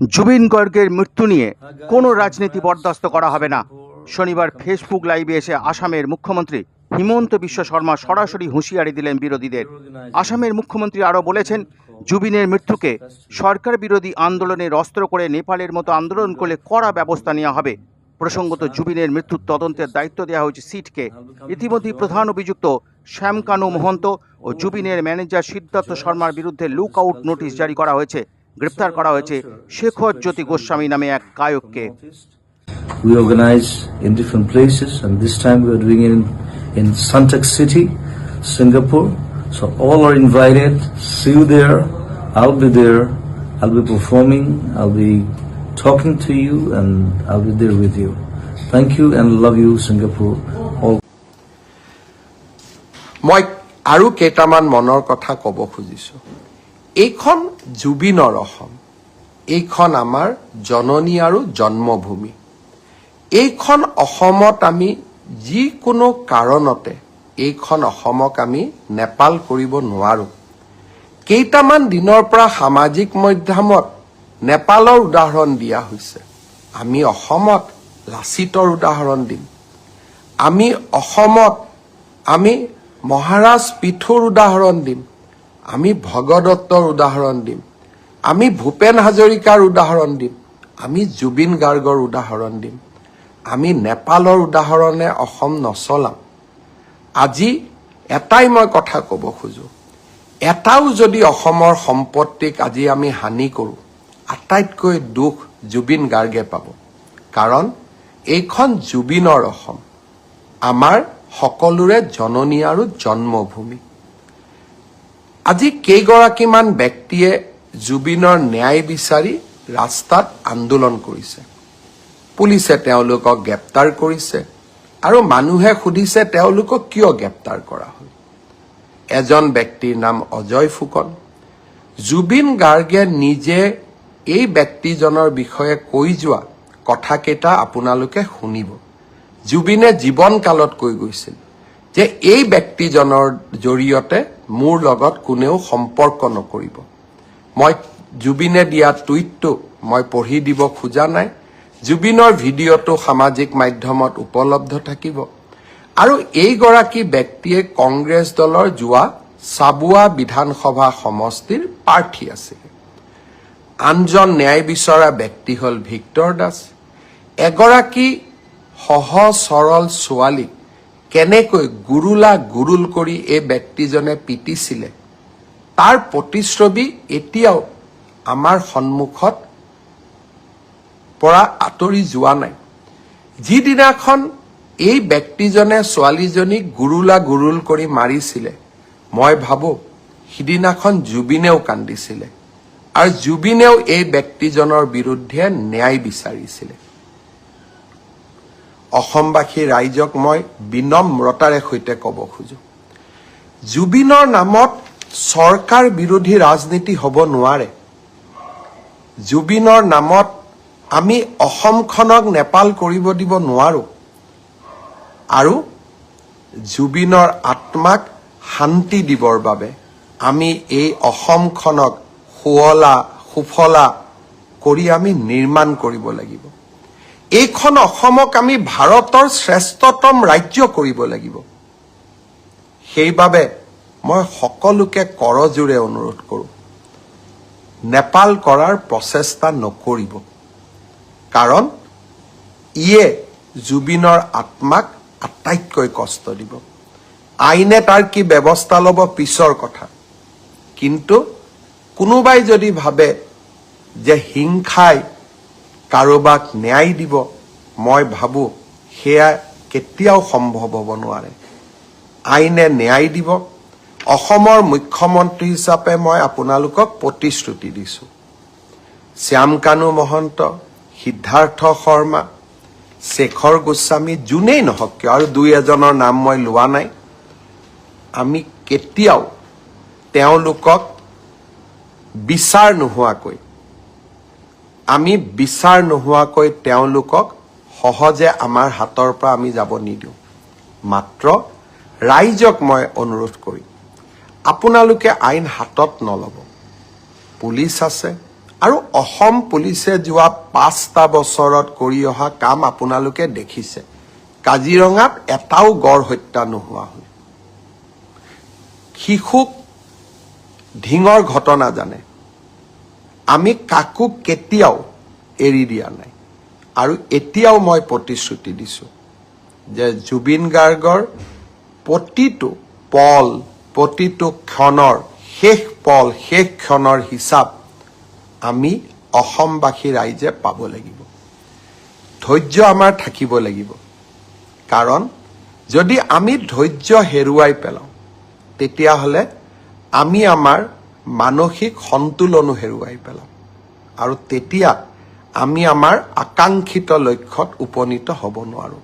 জুবিন গর্গের মৃত্যু নিয়ে কোনো রাজনীতি বরদাস্ত করা হবে না। শনিবার ফেসবুক লাইভে এসে আসামের মুখ্যমন্ত্রী হিমন্ত বিশ্ব শর্মা সরাসরি হুঁশিয়ারি দিলেন বিরোধীদের। আসামের মুখ্যমন্ত্রী আরও বলেছেন, জুবিনের মৃত্যুকে সরকার বিরোধী আন্দোলনের অস্ত্র করে নেপালের মতো আন্দোলন করলে কড়া ব্যবস্থা নেওয়া হবে। প্রসঙ্গত জুবিনের মৃত্যুর তদন্তের দায়িত্ব দেওয়া হয়েছে সিটকে। ইতিমধ্যেই প্রধান অভিযুক্ত শ্যামকানু মহন্ত ও জুবিনের ম্যানেজার সিদ্ধার্থ শর্মার বিরুদ্ধে লুক আউট নোটিশ জারি করা হয়েছে। গ্রেপ্তার করা হয়েছে শেখর জ্যোতি গোস্বামী নামে এক গায়ককে We organize in different places, and this time we are doing it in, in Suntec City, Singapore. So all are invited. See you there. I'll be there. I'll be performing. I'll be talking to you, and I'll be there with you. Thank you and love you, Singapore. All. মই আৰু কেইটামান মনৰ কথা ক'ব খুজিছোঁ এইখন জুবিনৰ অসম। এইখন আমাৰ জননী আৰু জন্মভূমি। এইখন অসমত আমি যিকোনো কাৰণতে এইখন অসমক আমি নেপাল কৰিব নোৱাৰোঁ। কেইটামান দিনৰ পৰা সামাজিক মাধ্যমত নেপালৰ উদাহৰণ দিয়া হৈছে। আমি অসমত লাচিতৰ উদাহৰণ দিম। আমি অসমত আমি মহাৰাজ পিঠুৰ উদাহৰণ দিম। আমি ভগদত্তৰ উদাহৰণ দিম। আমি ভূপেন হাজৰিকাৰ উদাহৰণ দিম। আমি জুবিন গাৰ্গৰ উদাহৰণ দিম। আমি নেপালৰ উদাহৰণে অসম নচলাম। আজি এটাই মই কথা ক'ব খোজো। এটাও যদি অসমৰ সম্পত্তিক আজি আমি হানি কৰোঁ আটাইতকৈ দুখ জুবিন গাৰ্গে পাব। কাৰণ এইখন জুবিনৰ অসম। আমাৰ সকলোৰে জননী আৰু জন্মভূমি। আজি কেইগৰাকীমান ব্যক্তিয়ে জুবিনৰ ন্যায় বিচাৰি ৰাস্তাত আন্দোলন কৰিছে। পুলিচে তেওঁলোকক গ্ৰেপ্তাৰ কৰিছে আৰু মানুহে সুধিছে, তেওঁলোকক কিয় গ্ৰেপ্তাৰ কৰা হ'ল? এজন ব্যক্তিৰ নাম অজয় ফুকন। জুবিন গাৰ্গে নিজে এই ব্যক্তিজনৰ বিষয়ে কৈ যোৱা কথাকেইটা আপোনালোকে শুনিব। জুবিনে জীৱন কালত কৈ গৈছিল যে এই ব্যক্তিজনৰ জৰিয়তে মোৰ লগত কোনেও সম্পৰ্ক নকৰিব। মই জুবিনে দিয়া টুইটটো মই পঢ়ি দিব খোজা নাই। জুবিনৰ ভিডিঅ'টো সামাজিক মাধ্যমত উপলব্ধ থাকিব। আৰু এইগৰাকী ব্যক্তিয়ে কংগ্ৰেছ দলৰ যোৱা চাবুৱা বিধানসভা সমষ্টিৰ প্ৰাৰ্থী আছিল। আনজন ন্যায় বিচৰা ব্যক্তি হ'ল ভিক্টৰ দাস। এগৰাকী সহজ সৰল ছোৱালীক কেনেকৈ গুৰুলা গুৰুল কৰি এই ব্যক্তিজনে পিটিছিলে, তাৰ প্ৰতিচ্ছবি এতিয়াও আমাৰ সন্মুখত পৰা আঁতৰি যোৱা নাই। যিদিনাখন এই ব্যক্তিজনে ছোৱালীজনীক গুৰুলা গুৰুল কৰি মাৰিছিলে, মই ভাবো সিদিনাখন জুবিনেও কান্দিছিলে আৰু জুবিনেও এই ব্যক্তিজনৰ বিৰুদ্ধে ন্যায় বিচাৰিছিলে। অসমবাসী ৰাইজক মই বিনম্ৰতাৰে সৈতে ক'ব খোজো। জুবিনৰ নামত চৰকাৰ বিৰোধী ৰাজনীতি হ'ব নোৱাৰে। জুবিনৰ নামত আমি অসমখনক নেপাল কৰিব দিব নোৱাৰো। আৰু জুবিনৰ আত্মাক শান্তি দিবৰ বাবে আমি এই অসমখনক শুৱলা সুফলা কৰি আমি নিৰ্মাণ কৰিব লাগিব। এইখন অসমক আমি ভাৰতৰ শ্ৰেষ্ঠতম ৰাজ্য কৰিব লাগিব। সেইবাবে মই সকলোকে কৰজোৰে অনুৰোধ কৰোঁ। নেপাল কৰাৰ প্ৰচেষ্টা নকৰিব। কাৰণ ইয়ে জুবিনৰ আত্মাক আটাইতকৈ কষ্ট দিব। আইনে তাৰ কি ব্যৱস্থা ল'ব পিছৰ কথা। কিন্তু কোনোবাই যদি ভাবে যে হিংসাই কাৰোবাক ন্যায় দিব মই ভাবোঁ সেয়া কেতিয়াও সম্ভৱ হ'ব নোৱাৰে। আইনে ন্যায় দিব অসমৰ মুখ্যমন্ত্ৰী হিচাপে মই আপোনালোকক প্ৰতিশ্ৰুতি দিছোঁ। শ্যামকানু মহন্ত সিদ্ধাৰ্থ শৰ্মা শেখৰ গোস্বামী যোনেই নহওক কিয় আৰু দুই এজনৰ নাম মই লোৱা নাই আমি কেতিয়াও তেওঁলোকক বিচাৰ নোহোৱাকৈ আমি বিচাৰ নোহোৱাকৈ তেওঁলোকক সহজে আমাৰ হাতৰ পৰা আমি যাব নিদিওঁ। মাত্ৰ ৰাইজক মই অনুৰোধ কৰিম আপোনালোকে আইন হাতত নল'ব। পুলিচ আছে আৰু অসম পুলিচে যোৱা পাঁচটা বছৰত কৰি অহা কাম আপোনালোকে দেখিছে। কাজিৰঙাত এটাও গড় হত্যা নোহোৱা হ'ল। শিশুক ঢিঙৰ ঘটনা জানে। আমি কাকো কেতিয়াও এৰি দিয়া নাই। আৰু এতিয়াও মই প্ৰতিশ্ৰুতি দিছোঁ যে জুবিন গাৰ্গৰ প্ৰতিটো পল, প্ৰতিটো ক্ষণৰ, শেষ পল, শেষ ক্ষণৰ হিচাপ আমি অসমবাসী ৰাইজে পাব লাগিব। ধৈৰ্য আমাৰ থাকিব লাগিব। কাৰণ যদি আমি ধৈৰ্য হেৰুৱাই পেলাওঁ, তেতিয়াহ'লে আমি আমাৰ মানসিক সন্তুলনো হেৰুৱাই পেলাম। আৰু তেতিয়া আমি আমাৰ আকাংক্ষিত লক্ষ্যত উপনীত হ'ব নোৱাৰোঁ।